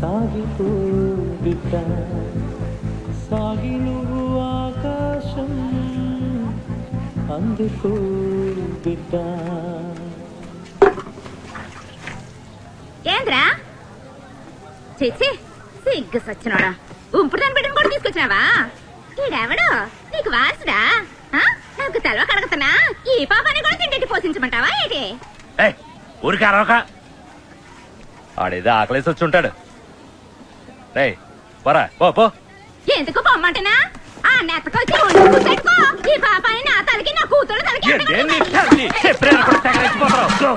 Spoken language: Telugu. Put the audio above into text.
సాగిపో బిడ్డ సాగి నువ్వు ఆకాశం అందుకో బిడ్డ ఏంద్రా? చిచ్చి సిగ్గు సచ్చినోడా. ఉంపుడు దాని బిడ్డను కూడా తీసుకొచ్చినావా? ఈడెవడు? నీకు వారసుడా? ఆ? నాకు తెలవ కడగతున్నా ఈ పాపాన్ని కూడా తిండి పోషించమంటావా ఏంటి? ఏయ్ ఊరికి అరవక. ఆడేదో ఆకలేసి వచ్చి ఉంటాడు. రేయ్ పోరా పో పో. ఎందుకు పొమ్మంటనా ఆ నెత్తకొచ్చి ఉండి కూర్చోట్టుకో ఈ పాపాన్ని నా తలకి నా కూతురు తలకి రెచ్చిపోతారు.